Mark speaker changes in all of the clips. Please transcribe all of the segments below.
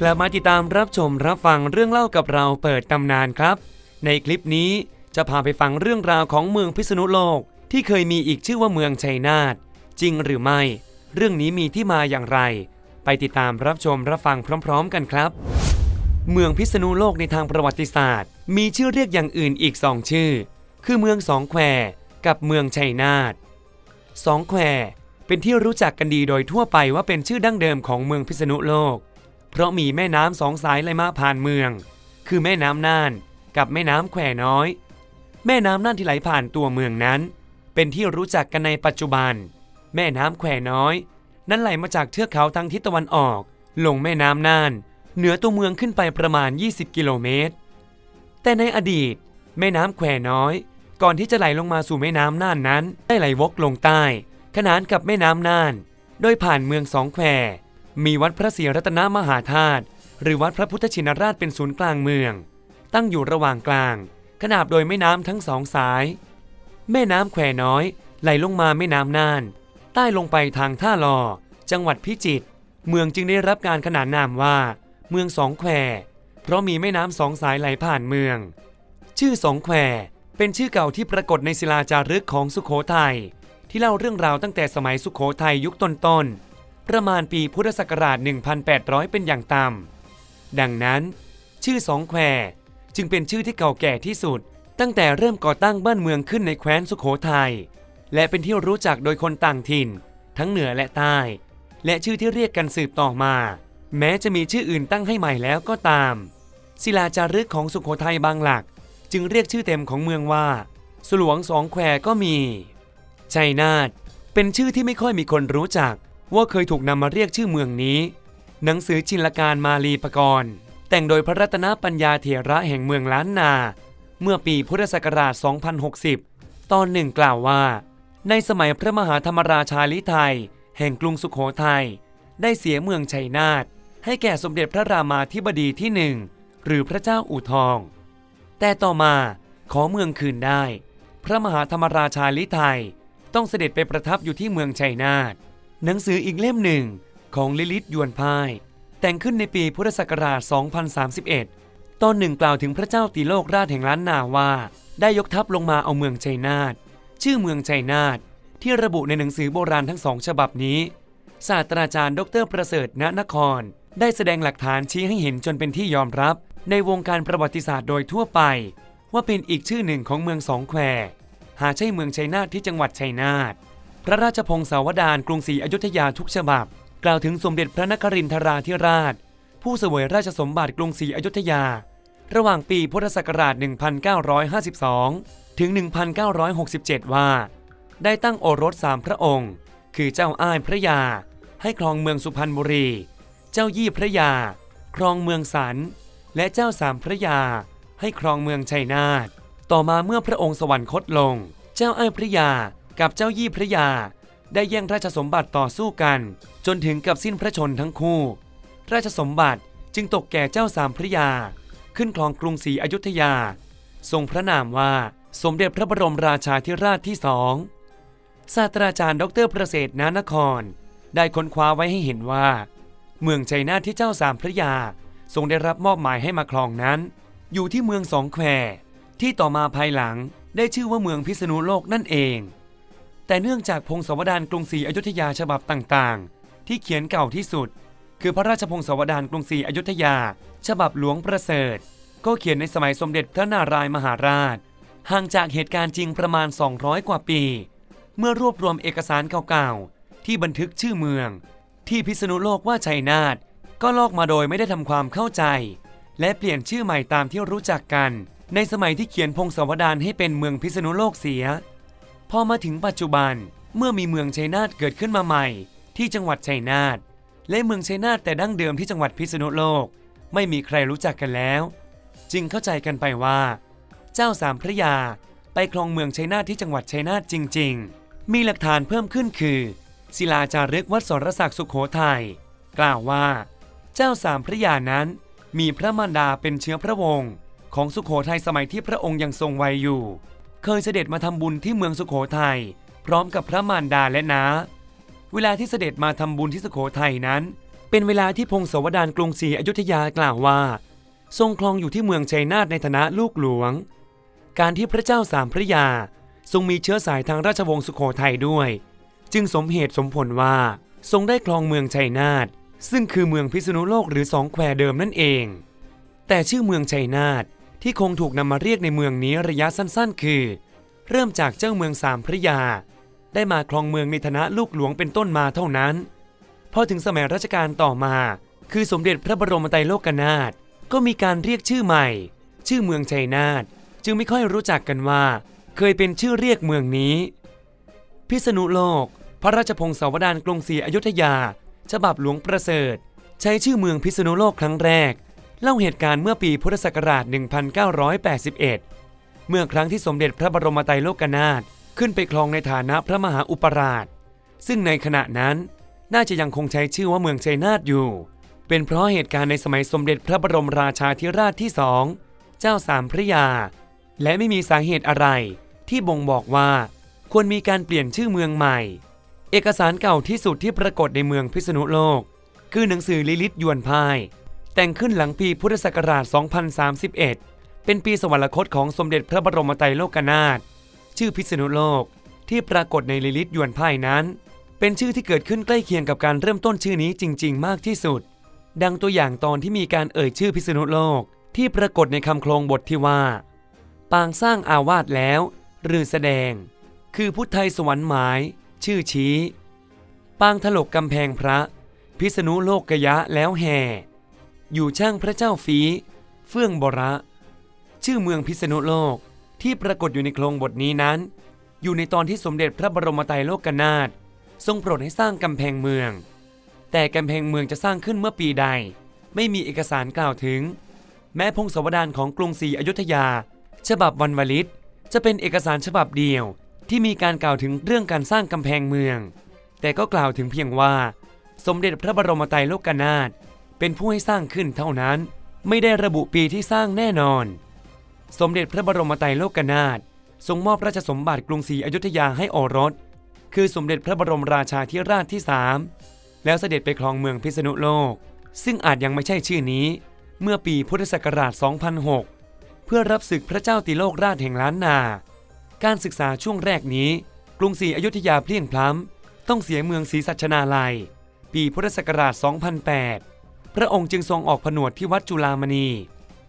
Speaker 1: กลับมาติดตามรับชมรับฟังเรื่องเล่ากับเราเปิดตำนานครับ ในคลิปนี้จะพาไปฟังเรื่องราวของเมืองพิษณุโลก ที่เคยมีอีกชื่อว่าเมืองชัยนาทจริงหรือไม่ เรื่องนี้มีที่มาอย่างไร ไปติดตามรับชมรับฟังพร้อม ๆ กันครับ เมืองพิษณุโลกในทางประวัติศาสตร์ มีชื่อเรียกอย่างอื่นอีกสองชื่อ คือเมืองสองแควกับเมืองชัยนาทสองแควเป็นที่รู้จักกันดีโดยทั่วไปว่าเป็นชื่อดั้งเดิมของเมืองพิษณุโลก เพราะมีแม่น้ำสองสายไหลมาผ่านเมือง คือแม่น้ำน่านกับแม่น้ำแควน้อย แม่น้ำน่านที่ไหลผ่านตัวเมืองนั้น เป็นที่รู้จักกันในปัจจุบัน แม่น้ำแควน้อย นั้นไหลมาจากเทือกเขาทางทิศตะวันออก ลงแม่น้ำน่าน เหนือตัวเมืองขึ้นไปประมาณ 20 กิโลเมตร แต่ในอดีต แม่น้ำแควน้อย ก่อนที่จะไหลลงมาสู่แม่น้ำน่านนั้น ได้ไหลวกลงใต้ ขนานกับแม่น้ำน่าน โดยผ่านเมืองสองแคว มีวัดพระศรีรัตนมหาธาตุหรือวัดพระพุทธชินราชเป็นศูนย์กลางเมือง ตั้งอยู่ระหว่างกลาง ขนาบโดยแม่น้ำทั้งสองสาย แม่น้ำแควน้อย ไหลลงมาแม่น้ำน่าน ใต้ลงไปทางท่าลอ จังหวัดพิจิตรเมืองจึงได้รับการขนานนามว่า เมืองสองแคว เพราะมีแม่น้ำสองสายไหลผ่านเมือง ชื่อสองแควเป็นชื่อเก่าที่ปรากฏในศิลาจารึกของสุขโขทัยที่เล่าเรื่องราวตั้งแต่สมัยสุขโขทัยยุคต้นๆ ประมาณปีพุทธศักราช 1800 เป็นอย่างต่ำ ดังนั้น ชื่อสองแควจึงเป็นชื่อที่เก่าแก่ที่สุด ตั้งแต่เริ่มก่อตั้งบ้านเมืองขึ้นในแคว้นสุขโขทัยและเป็นที่รู้จักโดยคนต่างถิ่น ทั้งเหนือและใต้ และชื่อที่เรียกกันสืบต่อมา แม้จะมีชื่ออื่นตั้งให้ใหม่แล้วก็ตาม ศิลาจารึกของสุขโขทัยบางหลัก จึงเรียกชื่อเต็มของเมืองว่าสลวงสองแควก็มีชัยนาทเป็นชื่อที่ไม่ค่อยมีคนรู้จัก ว่าเคยถูกนำมาเรียกชื่อเมืองนี้ หนังสือชินลการมาลีปกรณ์ แต่งโดยพระรัตนปัญญาเถระแห่งเมืองล้านนา เมื่อปีพุทธศักราช 2060 ตอนหนึ่งกล่าวว่า ในสมัยพระมหาธรรมราชาลิไทย แห่งกรุงสุขโขทัยได้เสียเมืองชัยนาทให้แก่สมเด็จพระรามาธิบดีที่หนึ่งหรือพระเจ้าอู่ทอง แต่ต่อมาขอเมืองคืนได้ พระมหาธรรมราชาลิไทยต้องเสด็จไปประทับอยู่ที่เมืองชัยนาท หนังสืออีกเล่มหนึ่งของลิลิตยวนพาย แต่งขึ้นในปีพุทธศักราช 2031 ตอนหนึ่งกล่าวถึงพระเจ้าตีโลกราชแห่งล้านนาว่า ได้ยกทัพลงมาเอาเมืองชัยนาทชื่อเมืองชัยนาทที่ระบุในหนังสือโบราณทั้งสองฉบับนี้ศาสตราจารย์ดรประเสริฐณนคร ได้แสดงหลักฐานชี้ให้เห็นจนเป็นที่ยอมรับ ในวงการประวัติศาสตร์โดยทั่วไป ว่าเป็นอีกชื่อหนึ่งของเมืองสองแควหาใช่เมืองชัยนาทที่จังหวัดชัยนาท พระราชพงศาวดารกรุงศรีอยุธยาทุกฉบับ กล่าวถึงสมเด็จพระนครินทราธิราช ผู้เสวยราชสมบัติกรุงศรีอยุธยา ระหว่างปีพุทธศักราช 1952 ถึง 1967 ว่า ได้ตั้งโอรสสามพระองค์ คือเจ้าอ้ายพระยา ให้ครองเมืองสุพรรณบุรี เจ้ายี่พระยา ครองเมืองสัน และเจ้าสามพระยา ให้ครองเมืองชัยนาท ต่อมาเมื่อพระองค์สวรรคตลง เจ้าอ้ายพระยา กับเจ้ายี่พระยา ได้แย่งราชสมบัติต่อสู้กัน จนถึงกับสิ้นพระชนทั้งคู่ ราชสมบัติจึงตกแก่เจ้าสามพระยา ขึ้นครองกรุงศรีอยุธยา ทรงพระนามว่าสมเด็จพระบรมราชาธิราชที่สองศาสตราจารย์ดรประเสริฐนานคร ได้ค้นคว้าไว้ให้เห็นว่า เมืองชัยนาทที่เจ้าสามพระยา ทรงได้รับมอบหมายให้มาครองนั้น อยู่ที่เมืองสองแควที่ต่อมาภายหลังได้ชื่อว่าเมืองพิษณุโลกนั่นเอง แต่เนื่องจากพงศาวดารกรุงศรีอยุธยาฉบับต่างๆ ที่เขียนเก่าที่สุด คือพระราชพงศาวดารกรุงศรีอยุธยา ฉบับหลวงประเสริฐ ก็เขียนในสมัยสมเด็จพระนารายณ์มหาราช ห่างจากเหตุการณ์จริงประมาณ 200 กว่าปี เมื่อรวบรวมเอกสารเก่าๆ ที่บันทึกชื่อเมือง ที่พิษณุโลกว่าชัยนาทก็ลอกมาโดยไม่ได้ทำความเข้าใจ และเปลี่ยนชื่อใหม่ตามที่รู้จักกัน ในสมัยที่เขียนพงศาวดารให้เป็นเมืองพิษณุโลกเสีย พอมาถึงปัจจุบันเมื่อมีเมืองชัยนาทเกิดขึ้นมาใหม่ ที่จังหวัดชัยนาทและเมืองชัยนาทแต่ดั้งเดิมที่จังหวัดพิษณุโลก ไม่มีใครรู้จักกันแล้ว จึงเข้าใจกันไปว่า เจ้าสามพระยาไปครองเมืองชัยนาทที่จังหวัดชัยนาทจริง ๆ มีหลักฐานเพิ่มขึ้นคือ ศิลาจารึกวัดสรศักดิ์สุขโขทัยกล่าวว่า เจ้าสามพระยานั้นมีพระมารดาเป็นเชื้อพระวงศ์ของสุขโขทัยสมัยที่พระองค์ยังทรงวัยอยู่ เคยเสด็จมาทำบุญที่เมืองสุขโขทัยพร้อมกับพระมารดาและน้าเวลาที่เสด็จมาทำบุญที่สุโขทัยนั้น เป็นเวลาที่พงศาวดารกรุงศรีอยุธยากล่าวว่า ทรงครองอยู่ที่เมืองชัยนาทในฐานะลูกหลวง การที่พระเจ้าสามพระยา ทรงมีเชื้อสายทางราชวงศ์สุโขทัยด้วย จึงสมเหตุสมผลว่า ทรงได้ครองเมืองชัยนาทซึ่งคือเมืองพิษณุโลกหรือสองแควเดิมนั่นเอง แต่ชื่อเมืองชัยนาท ที่คงถูกนำมาเรียกในเมืองนี้ระยะสั้นๆ คือ เริ่มจากเจ้าเมืองสามพระยา ได้มาครองเมืองในฐานะลูกหลวงเป็นต้นมาเท่านั้น พอถึงสมัยรัชกาลต่อมา คือสมเด็จพระบรมไตรโลกนาถก็มีการเรียกชื่อใหม่ ชื่อเมืองชัยนาทจึงไม่ค่อยรู้จักกันว่า เคยเป็นชื่อเรียกเมืองนี้ พิษณุโลก พระราชพงศาวดารกรุงศรีอยุธยา ฉบับหลวงประเสริฐ ใช้ชื่อเมืองพิษณุโลกครั้งแรก เล่าเหตุการณ์เมื่อปีพุทธศักราช 1981 เมื่อครั้งที่สมเด็จพระบรมไตรโลกนาถขึ้นไปครองในฐานะพระมหาอุปราช ซึ่งในขณะนั้นน่าจะยังคงใช้ชื่อว่าเมืองชัยนาทอยู่ เป็นเพราะเหตุการณ์ในสมัยสมเด็จพระบรมราชาธิราชที่สอง เจ้าสามพระยา และไม่มีสาเหตุอะไร ที่บ่งบอกว่าควรมีการเปลี่ยนชื่อเมืองใหม่ เอกสารเก่าที่สุดที่ปรากฏในเมืองพิษณุโลก คือหนังสือลิลิตยวนพาย แต่งขึ้นหลังปีพุทธศักราช 2031 เป็นปีสวรรคตของสมเด็จพระบรมไตรโลกนาถ ชื่อพิษณุโลกที่ปรากฏในลิลิตยวนไพ่นั้น เป็นชื่อที่เกิดขึ้นใกล้เคียงกับการเริ่มต้นชื่อนี้จริง ๆ มากที่สุด ดังตัวอย่างตอนที่มีการเอ่ยชื่อพิษณุโลกที่ปรากฏในคำโครงบทที่ว่า ปางสร้างอาวาสแล้ว หรือแสดง คือพุทธไทยสวรรค์หมาย ชื่อชี้ ปางถลกกำแพงพระ พิษณุโลกกยะแล้วแห่ อยู่ช่างพระเจ้าฟีเฟื่องบระ ชื่อเมืองพิษณุโลกที่ปรากฏอยู่ในโครงบทนี้นั้น อยู่ในตอนที่สมเด็จพระบรมไตรโลกนาถทรงโปรดให้สร้างกำแพงเมือง แต่กำแพงเมืองจะสร้างขึ้นเมื่อปีใด ไม่มีเอกสารกล่าวถึง แม้พงศาวดารของกรุงศรีอยุธยา ฉบับวันวลิตจะเป็นเอกสารฉบับเดียวที่มีการกล่าวถึงเรื่องการสร้างกำแพงเมือง แต่ก็กล่าวถึงเพียงว่า สมเด็จพระบรมไตรโลกนาถ เป็นผู้ให้สร้างขึ้นเท่านั้น ไม่ได้ระบุปีที่สร้างแน่นอน สมเด็จพระบรมไตรโลกนาถทรงมอบราชสมบัติกรุงศรีอยุธยาให้โอรส คือสมเด็จพระบรมราชาธิราชที่3แล้วเสด็จไปครองเมืองพิษณุโลก ซึ่งอาจยังไม่ใช่ชื่อนี้ เมื่อปีพุทธศักราช 2006 เพื่อรับศึกพระเจ้าติโลกราชแห่งล้านนา การศึกษาช่วงแรกนี้ กรุงศรีอยุธยาเพลียงพล้ำต้องเสียเมืองศรีสัชนาลัย ปีพุทธศักราช 2008 พระองค์จึงทรงออกผนวดที่วัดจุฬามณี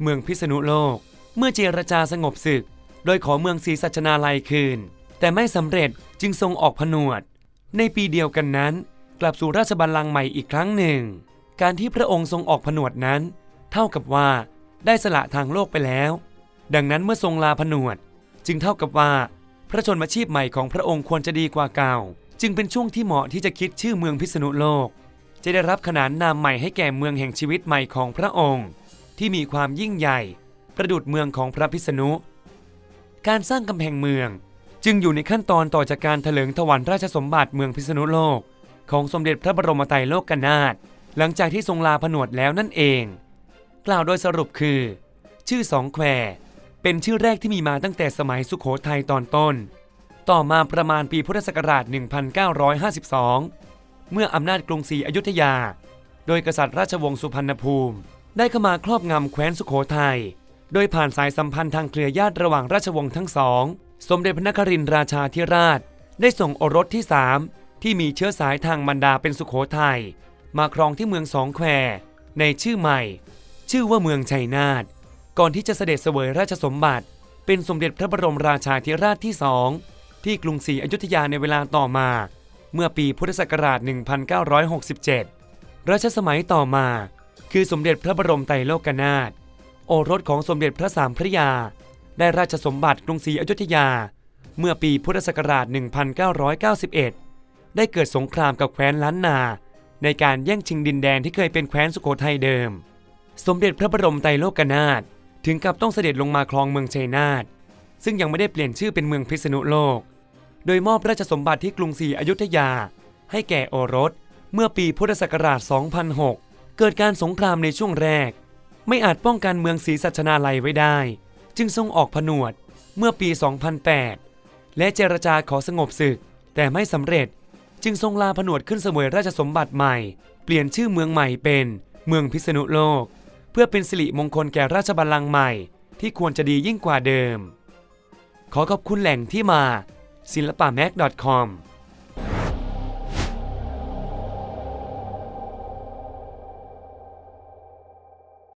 Speaker 1: เมืองพิษณุโลก เมื่อเจรจาสงบศึก โดยขอเมืองศรีสัชนาลัยคืน แต่ไม่สำเร็จจึงทรงออกผนวด ในปีเดียวกันนั้น กลับสู่ราชบัลลังก์ใหม่อีกครั้งหนึ่ง การที่พระองค์ทรงออกผนวดนั้น เท่ากับว่าได้สละทางโลกไปแล้ว ดังนั้นเมื่อทรงลาผนวด จึงเท่ากับว่า พระชนมชีพใหม่ของพระองค์ควรจะดีกว่าเก่า จึงเป็นช่วงที่เหมาะที่จะคิดชื่อเมืองพิษณุโลก จะได้รับขนานนามใหม่ให้แก่เมืองแห่งชีวิตใหม่ของพระองค์ ที่มีความยิ่งใหญ่ ประดุดเมืองของพระพิษณุ การสร้างกำแพงเมืองจึงอยู่ในขั้นตอนต่อจากการถลิงถวันราชสมบัติเมืองพิษณุโลก ของสมเด็จพระบรมไตรโลกนาถหลังจากที่ทรงลาผนวดแล้วนั่นเอง กล่าวโดยสรุปคือ ชื่อสองแควเป็นชื่อแรกที่มีมาตั้งแต่สมัยสุขโขทัยตอนต้น ต่อมาประมาณปีพุทธศักราช 1952 เมื่ออำนาจกรุงศรีอยุธยา โดยกษัตริย์ราชวงศ์สุพรรณภูมิ ได้เข้ามาครอบงำแคว้นสุขโขทัย โดยผ่านสายสัมพันธ์ทางเครือญาติระหว่างราชวงศ์ทั้งสอง สมเด็จพระนครินทราชาธิราช ได้ส่งโอรสที่สามที่มีเชื้อสายทางบรรดาเป็นสุขโขทัยมาครองที่เมืองสองแควในชื่อใหม่ ชื่อว่าเมืองชัยนาทก่อนที่จะเสด็จเสวยราชสมบัติ เป็นสมเด็จพระบรมราชาธิราชที่สองที่กรุงศรีอยุธยาในเวลาต่อมา เมื่อปีพุทธศักราช 1967 รัชสมัยต่อมา คือสมเด็จพระบรมไตรโลกนาถ โอรสของสมเด็จพระสามพระยา ได้ราชสมบัติกรุงศรีอยุธยา เมื่อปีพุทธศักราช 1991 ได้เกิดสงครามกับแคว้นล้านนา ในการแย่งชิงดินแดนที่เคยเป็นแคว้นสุโขทัยเดิม สมเด็จพระบรมไตรโลกนาถถึงกับต้องเสด็จลงมาครองเมืองชัยนาท ซึ่งยังไม่ได้เปลี่ยนชื่อเป็นเมืองพิษณุโลก โดยมอบราชสมบัติที่กรุงศรีอยุธยา ให้แก่โอรส เมื่อปีพุทธศักราช 2006 เกิดการสงครามในช่วงแรก ไม่อาจป้องกันเมืองศรีสัชนาลัยไว้ได้ จึงทรงออกผนวดเมื่อปี 2008 และเจรจาขอสงบศึก แต่ไม่สำเร็จจึงทรงลาผนวดขึ้นเสมยราชสมบัติใหม่ เปลี่ยนชื่อเมืองใหม่เป็นเมืองพิษณุโลก เพื่อเป็นสิริมงคลแก่ราชบัลลังก์ใหม่ ที่ควรจะดียิ่งกว่าเดิม ขอขอบคุณแหล่งที่มา ศิลปะ m a c c o m